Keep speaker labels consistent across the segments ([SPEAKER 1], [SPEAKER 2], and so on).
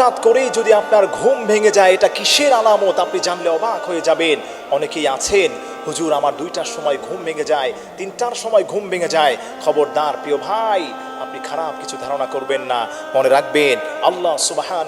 [SPEAKER 1] হঠাৎ করেই যদি আপনার ঘুম ভেঙে যায়, এটা কিসের আলামত? আপনি জানলে অবাক হয়ে যাবেন। অনেকেই আছেন, হুজুর, আমার দুইটার সময় ঘুম ভেঙে যায়, তিনটার সময় ঘুম ভেঙে যায়। খবরদার, প্রিয় ভাই, আপনি খারাপ কিছু ধারণা করবেন না, মনে রাখবেন, আল্লাহ সুবাহান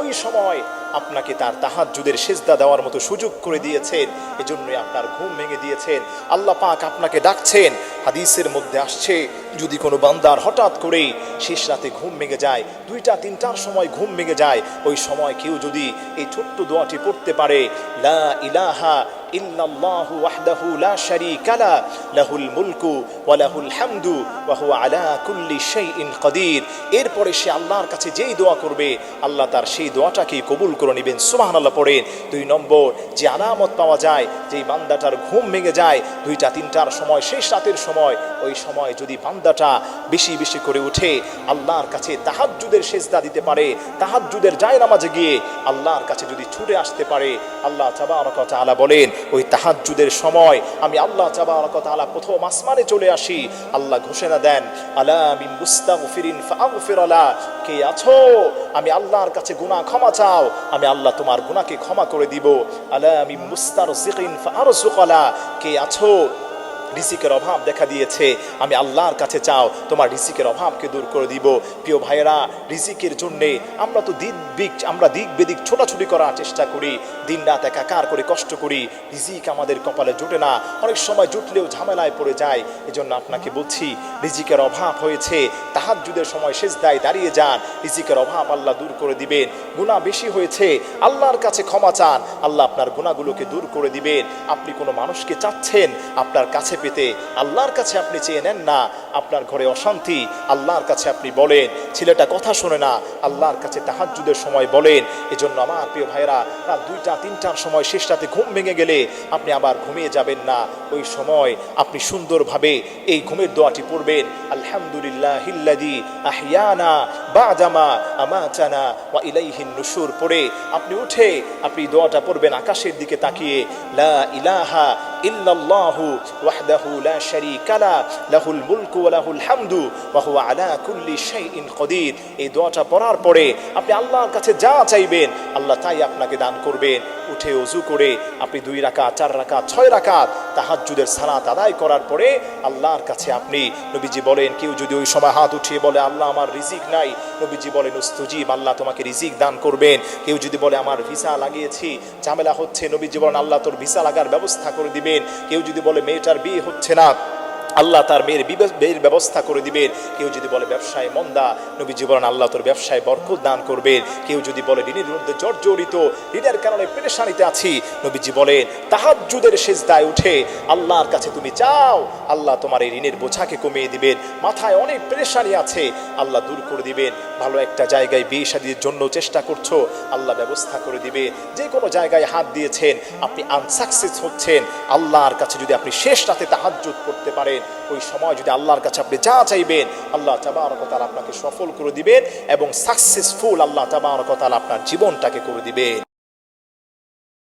[SPEAKER 1] ওই সময় আপনাকে তার তাহাজ্জুদের সেজদা দেওয়ার মতো সুযোগ করে দিয়েছেন। এজন্যই আপনার ঘুম ভেঙে দিয়েছেন। আল্লাহ পাক আপনাকে ডাকছেন হাদিসের মধ্যে আসছে, যদি কোনো বান্দার হঠাৎ করে শেষ রাতে ঘুম ভেঙে যায়, দুইটা, তিনটার সময় ঘুম ভেঙে যায়, ওই সময় কেউ যদি এই ছোট্ট দোয়াটি পড়তে পারে, লা ইলাহা ইল্লাল্লাহু ওয়াহদাহু লা শারীকা লা, লাহুল মুলকু লাহুল হামদু ওয়া কুল্লি শাইইন কাদির। এরপরে সে আল্লাহর কাছে যেই দোয়া করবে, আল্লাহ তার সেই দোয়াটাকে কবুল করে নেবেন। সুবহানাল্লাহ পড়েন। দুই নম্বর, যে আলামত পাওয়া যায়, যেই বান্দাটার ঘুম ভেঙে যায়, দুইটা তিনটার সময়, শেষ রাতের সময়, ওই সময় যদি বান্দাটা বেশি বেশি করে উঠে, আল্লাহর কাছে তাহাজ্জুদের সেজদা দিতে পারে, তাহাজ্জুদের যায় নামাজে গিয়ে আল্লাহর কাছে যদি ছুটে আসতে পারে, আল্লাহ তাবারক তাআলা বলেন ওই তাহাজুদের সময় আমি আল্লাহ চাবার কথা আলা প্রথম আসমানে চলে আসি। আল্লাহ ঘোষণা দেন, আলা মিন মুস্তাগফিরিন ফাগফিরালা কে আছো? আমি আল্লাহর কাছে গুণা ক্ষমা চাও। আমি আল্লাহ তোমার গুণাকে ক্ষমা করে দিব। আলা মিন মুস্তারসিকিন ফারসুকালা কে আছো? রিসিকের অভাব দেখা দিয়েছে। আমি আল্লাহর কাছে চাও, তোমার রিসিকের অভাবকে দূর করে দিব। প্রিয় ভাইয়েরা রিসিকের জন্যে আমরা তো দিক বিক আমরা দিক বেদিক ছোটাছুটি করার চেষ্টা করি। দিন রাত একাকার করে কষ্ট করি। রিজিক আমাদের কপালে জোটে না। অনেক সময় জুটলেও ঝামেলায় পড়ে যায়। এজন্য আপনাকে বলছি, রিজিকের অভাব হয়েছে। তাহাজ্জুদের সময় শেষ দায় দাঁড়িয়ে যান। রিজিকের অভাব আল্লাহ দূর করে দিবেন। গুণা বেশি হয়েছে। আল্লাহর কাছে ক্ষমা চান। আল্লাহ আপনার গুণাগুলোকে দূর করে দিবেন। আপনি কোনো মানুষকে চাচ্ছেন, আপনার কাছে পেতে আল্লাহর কাছে আপনি চেয়ে নেন না, আপনার ঘরে অশান্তি, আল্লাহর কাছে আপনি বলেন, ছেলেটা কথা শোনে না, আল্লাহর কাছে তাহাজ্জুদের সময় বলেন। এজন্য আমার প্রিয় ভাইরা রাত দুইটা, তিনটার সময় শেষ রাতে ঘুম ভেঙে গেলে আপনি আবার ঘুমিয়ে যাবেন না। ওই সময় আপনি সুন্দরভাবে এই ঘুমের দোয়াটি পড়বেন আলহামদুলিল্লাহ হিল্লাদি আহিয়ানা বাদামা আমাচানা ওয়া ইলাইহিন নুশুর পড়ে আপনি উঠে আপনি দোয়াটা পড়বেন আকাশের দিকে তাকিয়ে, লা ইলাহা ইল্লাল্লাহু ওয়াহদাহু লা শারীকা লা, লাহুল মুলকু ওয়া লাহুল হামদু, ওয়া হুয়া আলা কুল্লি শাইইন কদির। এই দোয়াটা পড়ার পরে আপনি আল্লাহর কাছে যা চাইবেন, আল্লাহ তাই আপনাকে দান করবেন। উঠে উজু করে আপনি দুই রাকাত, চার রাকাত, ছয় রাকাত তাহাজ্জুদের সালাত আদায় করার পরে আল্লাহর কাছে আপনি নবীজি বলেন, কেউ যদি ওই সময় হাত উঠিয়ে বলে, আল্লাহ, আমার রিজিক নাই, নবীজি বলেন, উস্তুজিব, আল্লাহ তোমাকে রিজিক দান করবেন। কেউ যদি বলে, আমার ভিসা লাগিয়েছি, ঝামেলা হচ্ছে, নবীজি বলেন, আল্লাহ তোর ভিসা লাগার ব্যবস্থা করে দিবেন। কেউ যদি বলে, মেয়েটার বিয়ে হচ্ছে না। আল্লাহ তার মেয়ের বিয়ের ব্যবস্থা করে দিবেন। কেউ যদি বলে ব্যবসায় মন্দা নবীজি বলেন আল্লাহ তোর ব্যবসায় বরকত দান করবেন। কেউ যদি বলে ঋণের মধ্যে জর্জরিত, ঋণের কারণে পেরেশানিতে আছি, নবীজি বলেন, তাহাজ্জুদের শেষদায় উঠে আল্লাহর কাছে তুমি চাও, আল্লাহ তোমার এই ঋণের বোঝাকে কমিয়ে দিবেন। মাথায় অনেক পেরেশানি আছে, আল্লাহ দূর করে দিবেন। ভালো একটা জায়গায় বিয়ে শাদির জন্য চেষ্টা করছ, আল্লাহ ব্যবস্থা করে দিবে। যে কোনো জায়গায় হাত দিয়েছেন, আপনি আনসাকসেস হচ্ছেন। আল্লাহর কাছে যদি আপনি শেষ রাতে তাহাজ্জুদ করতে পারেন ওই সময় যদি আল্লাহর কাছে আপনি যা চাইবেন, আল্লাহ তাবারকতাল আপনাকে সফল করে দিবেন এবং সাকসেসফুল আল্লাহ তাবারকতাল আপনার জীবনটাকে করে দিবেন।